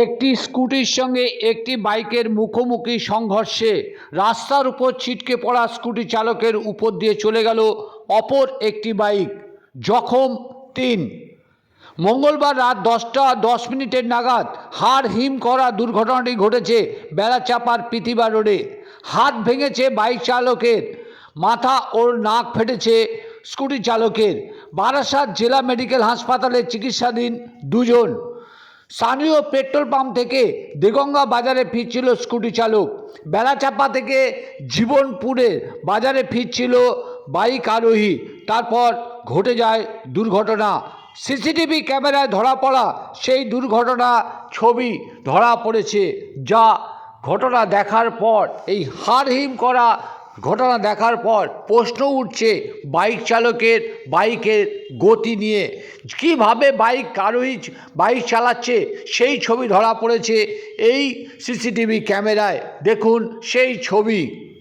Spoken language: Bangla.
একটি স্কুটির সঙ্গে একটি বাইকের মুখোমুখি সংঘর্ষে রাস্তার উপর ছিটকে পড়া স্কুটি চালকের উপর দিয়ে চলে গেল অপর একটি বাইক, জখম তিন। মঙ্গলবার রাত দশটা দশ মিনিটের নাগাদ হাড় হিম করা দুর্ঘটনাটি ঘটেছে বেড়াচাপার পিতিবা রোডে। হাত ভেঙেছে বাইক চালকের, মাথা ওর নাক ফেটেছে স্কুটি চালকের। বারাসাত জেলা মেডিকেল হাসপাতালে চিকিৎসাধীন দুজন। স্থানীয় পেট্রোল পাম্প থেকে দেগঙ্গা বাজারে ফিরছিল স্কুটি চালক। বেলাচাপা থেকে জীবনপুরে বাজারে ফিরছিল বাইক আরোহী। তারপর ঘটে যায় দুর্ঘটনা। সিসিটিভি ক্যামেরায় ধরা পড়া সেই দুর্ঘটনা ছবি ধরা পড়েছে, যা ঘটনা দেখার পর এই হারহিম করা ঘটনা দেখার পর প্রশ্ন উঠছে বাইক চালকের বাইকের গতি নিয়ে। কীভাবে বাইক কারোই বাইক চালাচ্ছে? সেই ছবি ধরা পড়েছে এই সিসিটিভি ক্যামেরায়। দেখুন সেই ছবি।